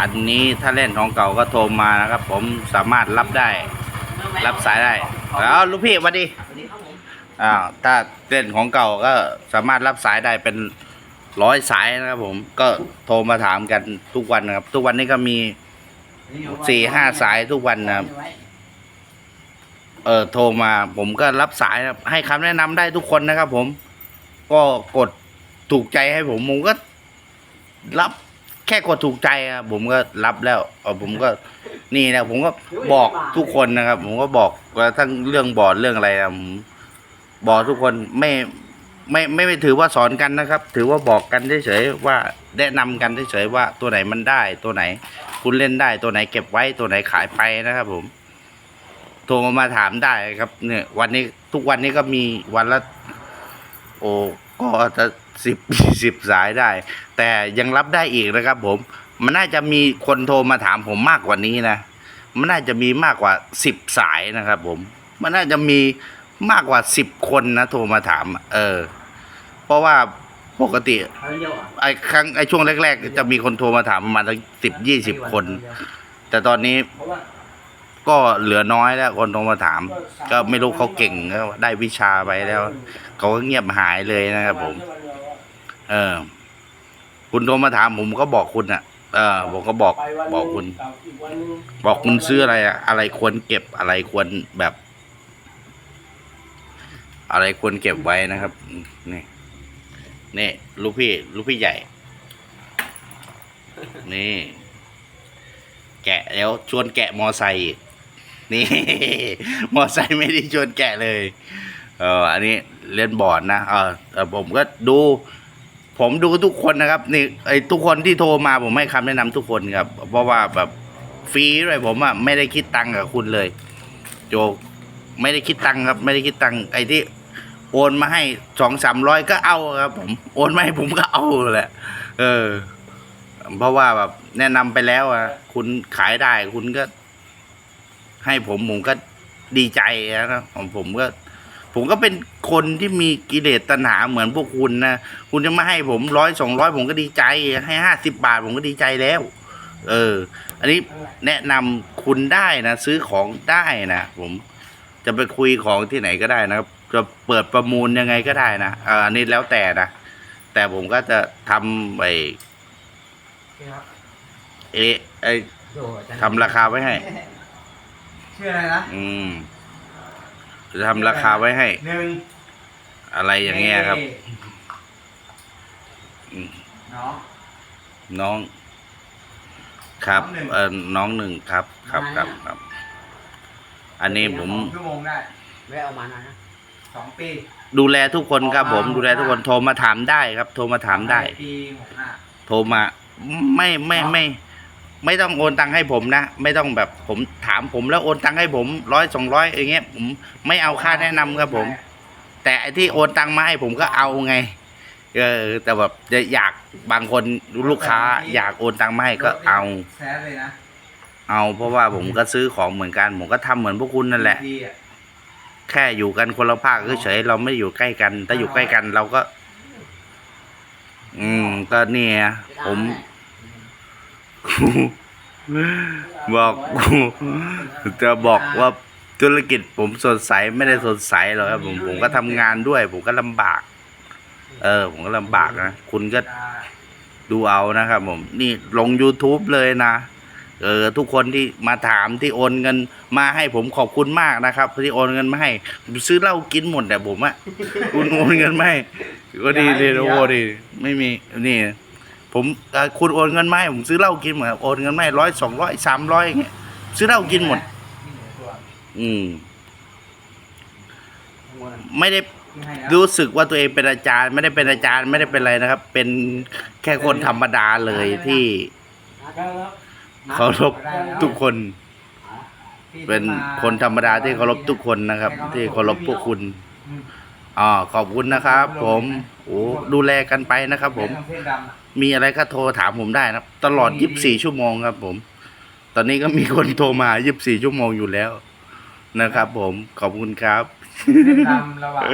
อันนี้ถ้าเล่นของเก่าก็โทรมานะครับ ผมสามารถรับได้ รับสายได้แล้วลูกพี่สวัสดีสวัสดีครับผมอ้าวถ้าเล่นของเก่าก็สามารถรับสายได้เป็นร้อยสายนะครับผมก็โทรมาถามกันทุกวันนะครับ ทุกวันนี้ก็มีสี่ห้าสายทุกวันนะครับเออโทรมาผมก็รับสายนะครับให้คำแนะนำได้ทุกคนนะครับ ผม ก็กดถูกใจให้ผมผมก็รับ แค่กดถูกใจครับผมก็รับแล้วเออผมก็นี่นะผมก็บอกทุกคนนะครับ ผมก็บอกว่าทั้งเรื่องบอร์ดเรื่องอะไรนะผมบอกทุกคนไม่ไม่ไม่ไม่ถือว่าสอนกันนะครับ ถือว่าบอกกันเฉยๆว่าแนะนำกันเฉยๆว่าตัวไหนมันได้ ตัวไหน คุณเล่นได้ ตัวไหนเก็บไว้ตัวไหนขายไปนะครับ ผม โทรมาถามได้ครับ เนี่ย วันนี้ทุกวันนี้ก็มีวันละ โอ้ก็จะสิบสิบสายได้ แต่ยังรับได้อีกนะครับ ผม มันน่าจะมีคนโทรมาถามผมมากกว่านี้นะ มันน่าจะมีมากกว่าสิบสายนะครับ ผม มันน่าจะมีมากกว่าสิบคนนะโทรมาถาม เออ เพราะว่าปกติครั้งเดียวอะไอ้ครั้งไอ้ช่วงแรก ๆ จะมีคนโทรมาถามประมาณสักสิบยี่สิบคน แต่ตอนนี้เพราะว่า ก็เหลือน้อยแล้วคนโทรมาถาม ก็ไม่รู้เขาเก่งก็ได้วิชาไปแล้วเขาก็เงียบหายเลยนะครับผม เออ คุณโทรมาถามผมก็บอกคุณอะ เออผมก็บอกบอกคุณ บอกคุณซื้ออะไรอะอะไรควรเก็บอะไรควรแบบ อะไรควรเก็บไว้นะครับนี่นี่ลูกพี่ลูกพี่ใหญ่ นี่ แกะแล้วชวนแกะมอไซค์ นี่ มอไซค์ไม่ได้ชวนแกะเลย เอออันนี้เล่นบอร์ดนะเออแต่ผมก็ดู ผมดูทุกคนนะครับนี่ไอ้ทุกคนที่โทรมาผมให้คำแนะนำทุกคนครับ เพราะว่าแบบฟรีด้วยผมอะไม่ได้คิดตังค์กับคุณเลย โจไม่ได้คิดตังค์ครับ ไม่ได้คิดตังค์ไอ้ที่โอนมาให้สองสามร้อยก็เอาครับผมโอนมาให้ผมก็เอาแหละ เออ เพราะว่าแบบแนะนำไปแล้วอะคุณขายได้คุณก็ ให้ผมผมก็ดีใจนะของผมก็ ผมก็เป็นคนที่มีกิเลสตัณหาเหมือนพวกคุณนะคุณจะมาให้ผมร้อยสองร้อยผมก็ดีใจ ให้ห้าสิบบาทผมก็ดีใจแล้ว เออ อันนี้แนะนำคุณได้นะซื้อของได้นะผมจะไปคุยของที่ไหนก็ได้นะครับ จะเปิดประมูลยังไงก็ได้นะเอออันนี้แล้วแต่นะแต่ผมก็จะทำไปเอะไอทำราคาไว้ให้ ชื่ออะไรนะอืมจะทำราคาไว้ให้ หนึ่งอะไรอย่างเงี้ยครับอืมเนาะ น้อง ครับ น้องหนึ่ง เออน้องหนึ่งครับ ครับครับครับ อันนี้ผม สองชั่วโมงได้ไม่เอามานะสองปี ดูแลทุกคนครับ ผม ดูแลทุกคนโทรมาถามได้ครับ โทรมาถามได้ ปีหกห้าโทรมา ไม่ไม่ไม่ไม่ ต้องโอนตังค์ให้ผมนะ ไม่ต้องแบบผมถามผมแล้วโอนตังค์ให้ผมร้อยสองร้อยอย่างเงี้ยผมไม่เอาค่าแนะนำครับผม แต่ไอ้ที่โอนตังค์มาให้ผมก็เอาไง เออ แต่แบบอยากบางคนลูกค้า อยากโอนตังค์มาให้ก็เอา แซดเลยนะเอา เพราะว่าผมก็ซื้อของเหมือนกัน ผมก็ทำเหมือนพวกคุณนั่นแหละ ดีอะแค่อยู่กันคนละภาคเฉยๆเราไม่อยู่ใกล้กัน ถ้าอยู่ใกล้กันเราก็ อืม ก็เนี่ยผม บอกจะบอกว่าธุรกิจผมสดใสไม่ได้สดใสหรอกครับผมผมก็ทำงานด้วย ผมก็ลำบาก เออ ผมก็ลำบากนะคุณก็ดูเอานะครับผมนี่ลง YouTube เลยนะเออทุกคนที่มาถามที่โอนเงินมาให้ผมขอบคุณมากนะครับที่โอนเงินมาให้ผมซื้อเหล้ากินหมดแต่ผมอะคุณโอนเงินไมาให้ก็ดีเลยโอ้ดีไม่มีนี่ ผมเอ่อคุณโอนเงินมาให้ผมซื้อเหล้ากินหมดโอนเงินมาให้ร้อยสองร้อยสามร้อยอย่างเงี้ยซื้อเหล้ากินหมดนี่หนึ่งตัวอืมทั้งหมดไม่ได้ที่ให้แล้วรู้สึกว่าตัวเองเป็นอาจารย์ ไม่ได้เป็นอาจารย์ไม่ได้เป็นอะไรนะครับ เป็นแค่คนธรรมดาเลยที่เคารพทุกคนที่เป็นมาคนธรรมดาที่เคารพทุกคนนะครับ ที่เคารพพวกคุณอ๋อขอบคุณนะครับ ผมโอ้ดูแลกันไปนะครับ ผม เป็นเพศดำอะมีอะไรก็โทรถามผมได้นะครับ ตลอด 24 ชั่วโมงครับ ผม ตอนนี้ก็มีคนโทรมา 24 ชั่วโมงอยู่แล้วนะครับ ผมขอบคุณครับเพศดำระหว่าง